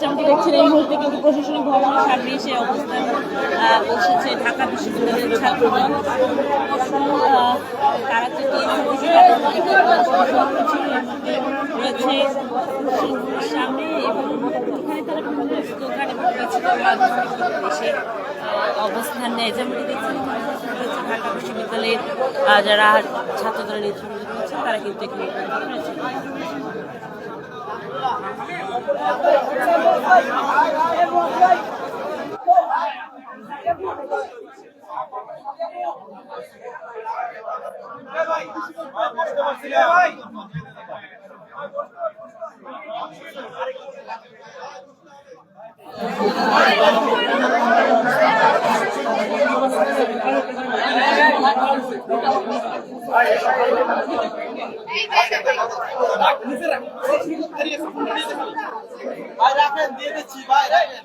যেমনটি দেখছেন এই মুহূর্তে কিন্তু প্রশাসনিক ভবনের সামনে এসে অবস্থান। বসেছে ঢাকা বিশ্ববিদ্যালয়ের আহ, তারা রয়েছে সামনে এবং এখানে তারা বিভিন্ন স্লোগান এবং মিছিল অবস্থান নেয়। যেমনটি দেখছেন ঢাকা বিশ্ববিদ্যালয়ের যারা ছাত্রদলের নেতৃবৃন্দ রয়েছে তারা কিন্তু এখানে রয়েছে ভাই রাখেন দিয়ে দিচ্ছি ভাই রাখেন।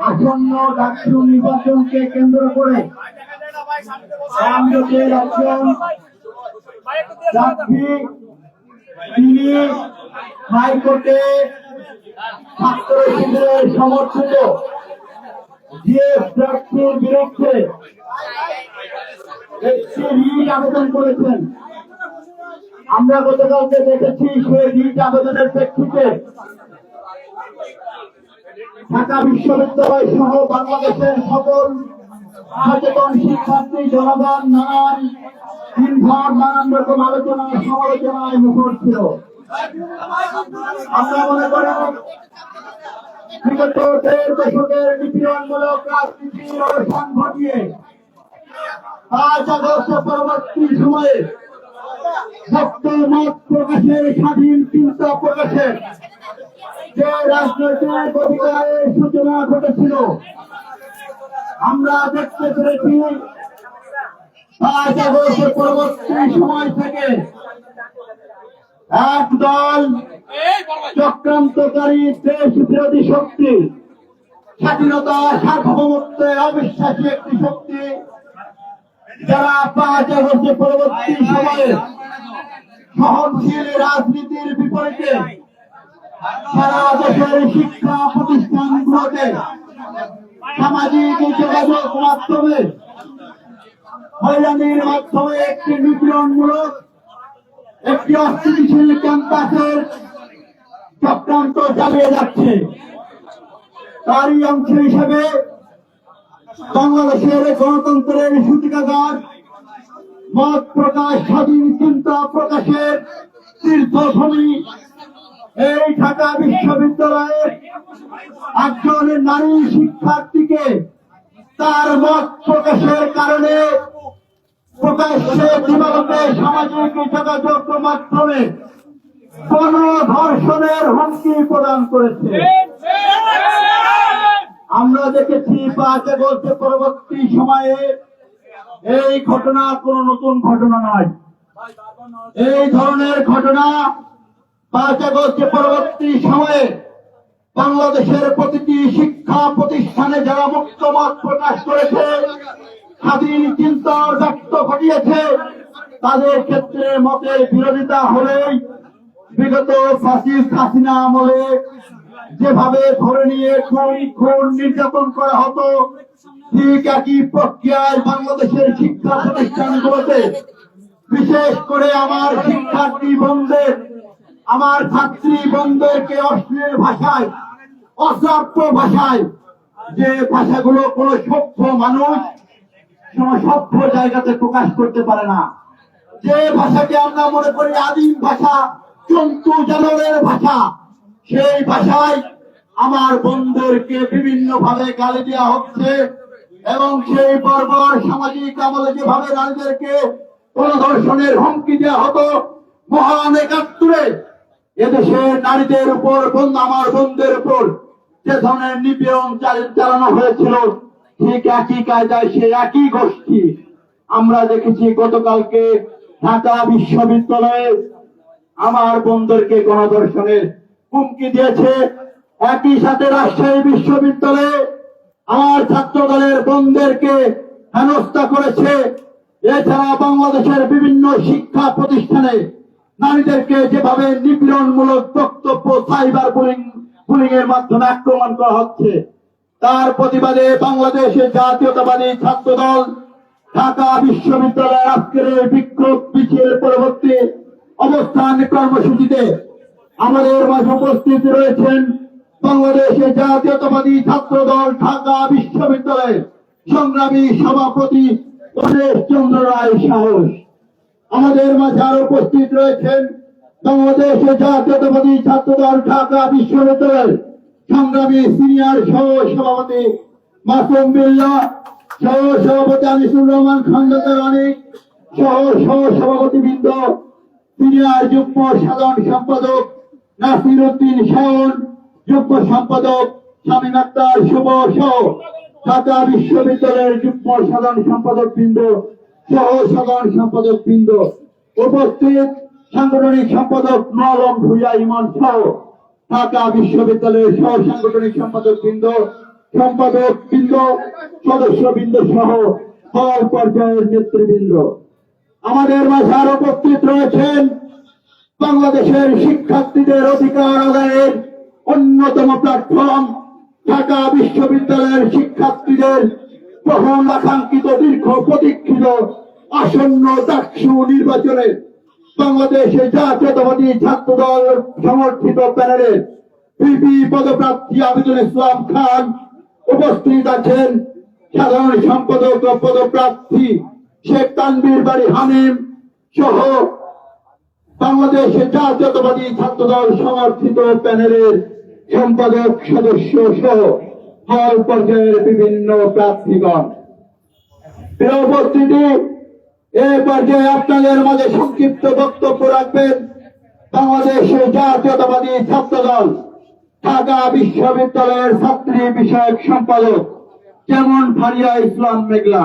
আসন্ন ডাকসু নির্বাচনকে কেন্দ্র করে তিনি হাইকোর্টে ছাত্র সমর্থিত যে প্রার্থীর বিরুদ্ধে একটি রিট আবেদন করেছেন। আমরা গতকালকে দেখেছি সেই রিট আবেদনের প্রেক্ষিতে ঢাকা বিশ্ববিদ্যালয় সহ বাংলাদেশের সকল সচেতন শিক্ষার্থী, জনগণ নানান দিনভর নানান রকম আলোচনা, সমালোচনায় মুখর ছিল আমরা মনে করি বিগত দেড় দশকের নিপীড়নমূলক রাজনীতির অবসান ঘটিয়ে পাঁচ আগস্ট পরবর্তী সময়ে মুক্ত মত প্রকাশের স্বাধীন চিন্তা প্রকাশের যে রাজনৈতিক অধিকারের সূচনা ঘটেছিল, আমরা দেখতে পেরেছি পাঁচ আগস্ট পরবর্তী সময় থেকে এক দল চক্রান্তকারী দেশ বিরোধী শক্তি, স্বাধীনতা সার্বভৌমত্বে অবিশ্বাসী একটি শক্তি, যারা পাঁচ আগস্ট পরবর্তী সময়ে সহনশীল রাজনীতির বিপরীতে সারা দেশের শিক্ষা প্রতিষ্ঠানগুলোতে সামাজিক যোগাযোগ মাধ্যমে হয়রানির মাধ্যমে একটি নিপীড়নমূলক, একটি অস্থিতিশীল ক্যাম্পাসের চক্রান্ত চালিয়ে যাচ্ছে। তারই অংশ হিসেবে বাংলাদেশের গণতন্ত্রের সূতিকাগার, মত প্রকাশ, স্বাধীন চিন্তা প্রকাশের তীর্থভূমি এই ঢাকা বিশ্ববিদ্যালয়ের একজন নারী শিক্ষার্থীকে তার মত প্রকাশের কারণে প্রকাশ্যে দিবালোকে সামাজিক যোগাযোগ মাধ্যমে কোন ধর্ষণের হুমকি প্রদান করেছে। আমরা দেখেছি পাঁচ আগস্ট পরবর্তী সময়ে এই ঘটনা কোন নতুন ঘটনা নয়। এই ধরনের ঘটনা পাঁচ আগস্ট পরবর্তী সময়ে বাংলাদেশের প্রতিটি শিক্ষা প্রতিষ্ঠানে যারা মুক্ত মত প্রকাশ করেছে, স্বাধীন চিন্তা ব্যক্ত ঘটিয়েছে, তাদের ক্ষেত্রে মতের বিরোধিতা হলেই বিগত ফাঁসিস্ট হাসিনা আমলে যেভাবে ধরে নিয়ে খুন খুন নির্যাতন করা হতো, ঠিক একই প্রক্রিয়ায় বাংলাদেশের শিক্ষা প্রতিষ্ঠানগুলোতে, বিশেষ করে আমার শিক্ষার্থী বন্ধের আমার ছাত্রী বন্ধুকে অশ্লীল ভাষায়, অশ্রাব্য ভাষায়, যে ভাষাগুলো কোন সভ্য মানুষ কোন সভ্য জায়গাতে প্রকাশ করতে পারে না। যে ভাষাকে আমরা মনে করি আদিম ভাষা, জন্তু জানোয়ারের ভাষা, সেই ভাষায় আমার বন্ধুদেরকে বিভিন্ন ভাবে গালি দেওয়া হচ্ছে এবং সেই বর্বর সামাজিক আমলে যেভাবে নারীদেরকে গণধর্ষণের হুমকি দেওয়া হতো, মহান একাত্তরে এদেশের নারীদের উপর বন্ধু আমার বন্ধুদের উপর যে ধরনের নিপীড়ন চাল- চালানো হয়েছিল, ঠিক একই কায়দায় সে একই গোষ্ঠী। আমরা দেখেছি গতকালকে ঢাকা বিশ্ববিদ্যালয়ে আমার বন্ধুদেরকে গণধর্ষণের হুমকি দিয়েছে। একই সাথে রাজশাহী বিশ্ববিদ্যালয়ে আমার ছাত্র দলের বন্ধুদেরকে হেনস্থা করেছে। এছাড়া বাংলাদেশের বিভিন্ন শিক্ষা প্রতিষ্ঠানে নারীদেরকে যেভাবে নিপীড়নমূলক বক্তব্য, সাইবার বুলিং বুলিং এর মাধ্যমে আক্রমণ করা হচ্ছে, তার প্রতিবাদে বাংলাদেশের জাতীয়তাবাদী ছাত্র দল ঢাকা বিশ্ববিদ্যালয়ের আজকের বিক্ষোভ মিছিল পরবর্তী অবস্থান কর্মসূচিতে আমাদের মাঝে উপস্থিত রয়েছেন বাংলাদেশের জাতীয়তাবাদী ছাত্র দল ঢাকা বিশ্ববিদ্যালয়ের সংগ্রামী সভাপতি গণেশ চন্দ্র রায় সাহস। আমাদের মাঝে আরও উপস্থিত রয়েছেন বাংলাদেশের জাতীয়তাবাদী ছাত্র দল ঢাকা বিশ্ববিদ্যালয়ের সংগ্রামী সিনিয়র সহ সভাপতি মাসুম বিল্লা সহ সভাপতি আনিসুর রহমান খন্দকার অনেক সহ সহ সভাপতি বৃন্দ সিনিয়র যুগ্ম সাধারণ সম্পাদক নাসির উদ্দিন শাওন, যুগ্ম সম্পাদক শামীম আক্তার শুভ সহ ঢাকা বিশ্ববিদ্যালয়ের যুগ্ম সাধারণ সম্পাদক বৃন্দ সহ সাধারণ সম্পাদক বৃন্দ, উপস্থিত সাংগঠনিক সম্পাদক নলম ভুইয়া ইমান সহ ঢাকা বিশ্ববিদ্যালয়ের সহ সাংগঠনিক সম্পাদক বৃন্দ সম্পাদক বৃন্দ, সদস্য বৃন্দ সহ হল পর্যায়ের নেতৃবৃন্দ। আমাদের মাঝে আরও উপস্থিত রয়েছেন বাংলাদেশের শিক্ষার্থীদের অধিকার আদায়ের অন্যতম প্ল্যাটফর্ম, ঢাকা বিশ্ববিদ্যালয়ের শিক্ষার্থীদের বহুল আকাঙ্ক্ষিত দীর্ঘ প্রতীক্ষিত আসন্ন ডাকসু নির্বাচনে বাংলাদেশের জাতীয়তাবাদী ছাত্র দল সমর্থিত প্যানেলের পিপি পদপ্রার্থী আবিদুল ইসলাম খান উপস্থিত আছেন সাধারণ সম্পাদক পদপ্রার্থী শেখ তানবীর বাড়ি হামিম সহ বাংলাদেশের জাতীয়তাবাদী ছাত্র দল সমর্থিত প্যানেলের সম্পাদক সদস্য সহ হল পর্যায়ের বিভিন্ন প্রার্থীগণ। উপস্থিতি, এ পর্যায়ে আপনাদের মাঝে সংক্ষিপ্ত বক্তব্য রাখবেন বাংলাদেশ জাতীয়তাবাদী ছাত্র দল ঢাকা বিশ্ববিদ্যালয়ের ছাত্রী বিষয়ক সম্পাদক যেমন ফারিয়া ইসলাম মেঘলা।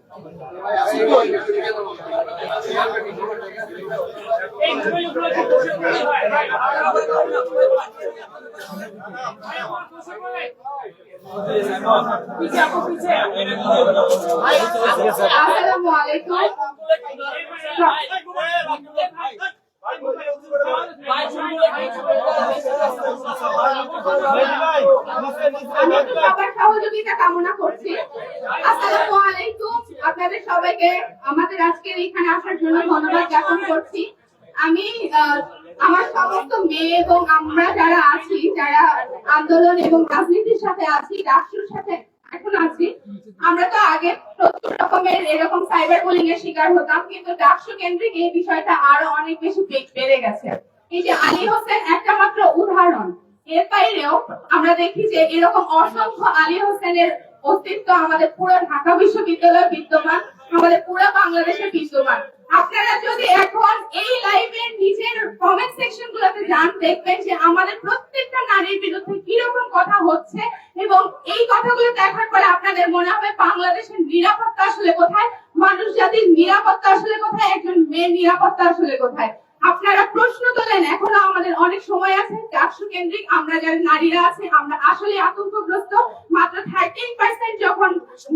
আসসালামু কামনা করছি আসসালামু আলাইকুম সবাইকে আমাদের আজকের এখানে আসার জন্য ধন্যবাদ জ্ঞাপন করছি। আমি আমার সমস্ত মেয়ে এবং আমরা যারা আছি, যারা আন্দোলন এবং রাজনীতির সাথে আছি, রাষ্ট্রের সাথে এখন আছি, আমরা তো আগে প্রচুর রকমের এরকম সাইবার বুলিং এর শিকার হতাম, কিন্তু ডাকসু কেন্দ্রিক এই বিষয়টা আরও অনেক বেশি বেড়ে গেছে। এই যে আলী হোসেন একটা মাত্র উদাহরণ। এর বাইরেও আমরা দেখি যে এরকম অসংখ্য আলী হোসেনের অস্তিত্ব আমাদের পুরো ঢাকা বিশ্ববিদ্যালয়ে বিদ্যমান। আমাদের পুরো বাংলাদেশে বিদ্যমান আপনারা যদি এখন এই লাইভের নিচের কমেন্ট সেকশন গুলোতে যান, দেখবেন যে আমাদের প্রত্যেকটা নারীর বিরুদ্ধে কীরকম কথা হচ্ছে এবং এই কথাগুলো দেখার পরে আপনাদের মনে হবে বাংলাদেশের নিরাপত্তা আসলে কোথায়? মানুষ জাতির নিরাপত্তা আসলে কোথায়? একজন মেয়ের নিরাপত্তা আসলে কোথায়? আপনারা প্রশ্ন তোলেন এখনও আমাদের অনেক সময় আছে, চারশো কেন্দ্রিক, আমরা যারা নারীরা আছে, আমরা আসলে আতঙ্কগ্রস্ত। মাত্র থার্টিন পার্সেন্ট যখন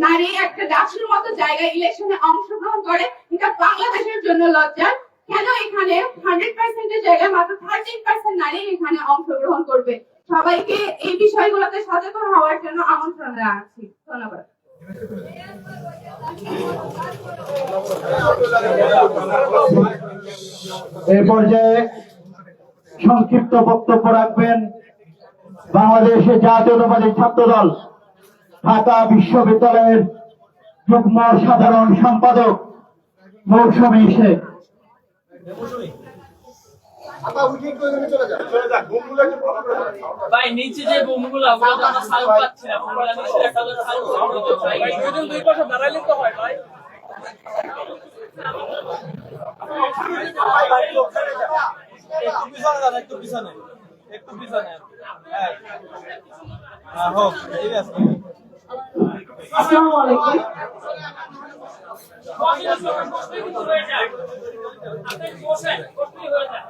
নারী একটা দাসের মতো জায়গায় ইলেকশনে অংশগ্রহণ করে, এটা বাংলাদেশের জন্য লজ্জা কেন এখানে হান্ড্রেড পার্সেন্টের জায়গায় মাত্র থার্টিন পার্সেন্ট নারী এখানে অংশগ্রহণ করবে? সবাইকে এই বিষয়গুলোতে সচেতন হওয়ার জন্য আমন্ত্রণ জানাচ্ছি। ধন্যবাদ। এই পর্যায়ে সংক্ষিপ্ত বক্তব্য রাখবেন বাংলাদেশে জাতীয়তাবাদী ছাত্রদল, ঢাকা বিশ্ববিদ্যালয়ের যুগ্ম সাধারণ সম্পাদক মৌসুমী শেখ। ভাই নিচে যে বোমগুলো ওগুলো তো আমরা সাউন্ড পাচ্ছি না। ওগুলো নিচে একটা ভাই দুজন দুই পাশে দাঁড়াইলে তো হয় ভাই। একটু পিছনে যান একটু পিছনে। একটু পিছনে। হ্যাঁ। হ্যাঁ, হোক ঠিক আছে। আসসালামু আলাইকুম। আপনি বসেন হয়ে যায়।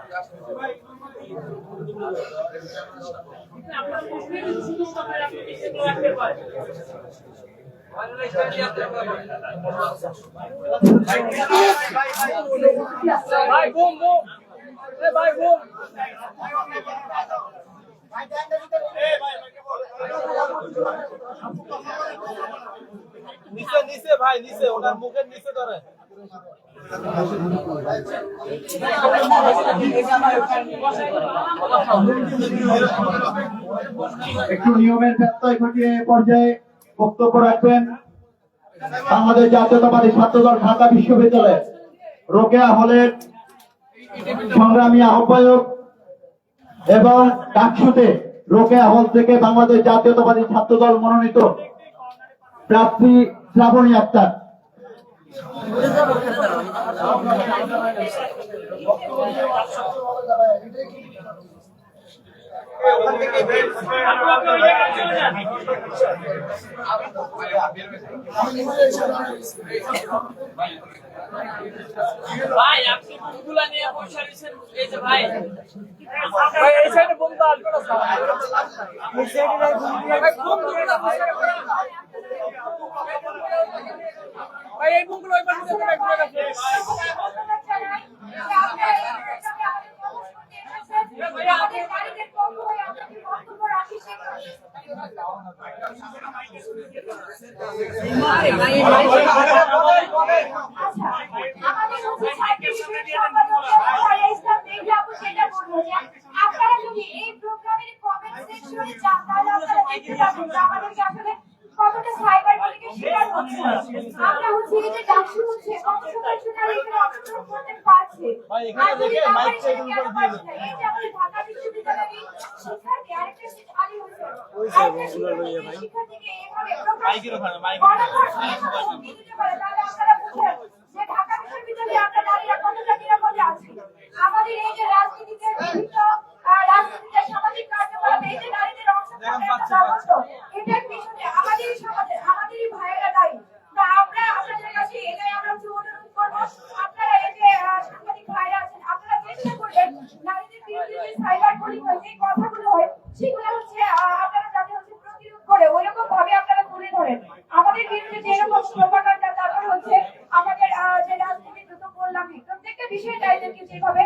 ভাই বুম বুম ভাই বুম নিচে নিচে ভাই নিচে ওনার মুখের নিচে ধরে একটু নিয়মের ব্যত্যয় ঘটিয়ে পর্যায়ে বক্তব্য রাখবেন। বাংলাদেশ জাতীয়তাবাদী ছাত্রদল ঢাকা বিশ্ববিদ্যালয় রোকেয়া হলের সংগ্রামী আহ্বায়ক এবং ডাকসুতে রোকেয়া হল থেকে বাংলাদেশ জাতীয়তাবাদী ছাত্রদল মনোনীত প্রার্থী শ্রাবণী আক্তার আপনি আপনি ওই জায়গায় চলে যান ভাই, আপনি বুমগুলা নিয়ে পয়সা দিচ্ছেন এই যে ভাই ভাই, এই সাইডে বুম আসবে না এই সাইডে ভাই বুম দূরে না আপনারা যদি এই প্রোগ্রামের কমেন্ট সেকশনে যান, তাহলে আপনারা দেখতে পাবেন যে আমাদেরকে আসলে কতটা সাইবার শিকার হচ্ছে হচ্ছে এই যে ডাকসু হচ্ছে কত সুন্দর সুন্দর এখানে অংশগ্রহণ করতে পারছে ভাই, এখানে দেখে মাইক চেক করে দিয়ে পারছি এই যে আমাদের ঢাকা এই শিক্ষার্থী, আরেকটা শিক্ষা- আলী হোসেন। ওইসে, আরেকটা ওগুলো লইয়া ভাই। শিক্ষার্থীকে এভাবে মাইকের ওখানে, মাইকের গণভোট এভাবে হুমকি দিতে পারে, তাহলে আপনারা বুঝেন যে ঢাকা বিশ্ববিদ্যালয়ে আমরা নারীরা কতটা নিরাপদে আছি। আমাদের এই যে রাজনীতিতে বিভিন্ন রাজনীতিতে সামাজিক কার্যকলাপে এই যে নারীদের অংশগ্রহণের ব্যবস্থা, এটার পিছনে আমাদেরই সমাজের আমাদেরই ভাইয়েরা দায়ী তা আমরা আপনাদের কাছে এটাই আমরা হচ্ছে অনুরোধ করব আপনারা এই যে আহ, সাংবাদিক ভাইরা আছেন আপনারা চেষ্টা করবেন নারীদের যে হয় হচ্ছে প্রতিরোধ করে ওইরকম ভাবে আপনারা তুলে ধরেন। আমাদের বিরুদ্ধে যে এরকম প্রোপাগান্ডা তারপর হচ্ছে, আমাদের যে রাজনীতি বললাম বললামই, প্রত্যেকটা বিষয়ে তাইদেরকে যেভাবে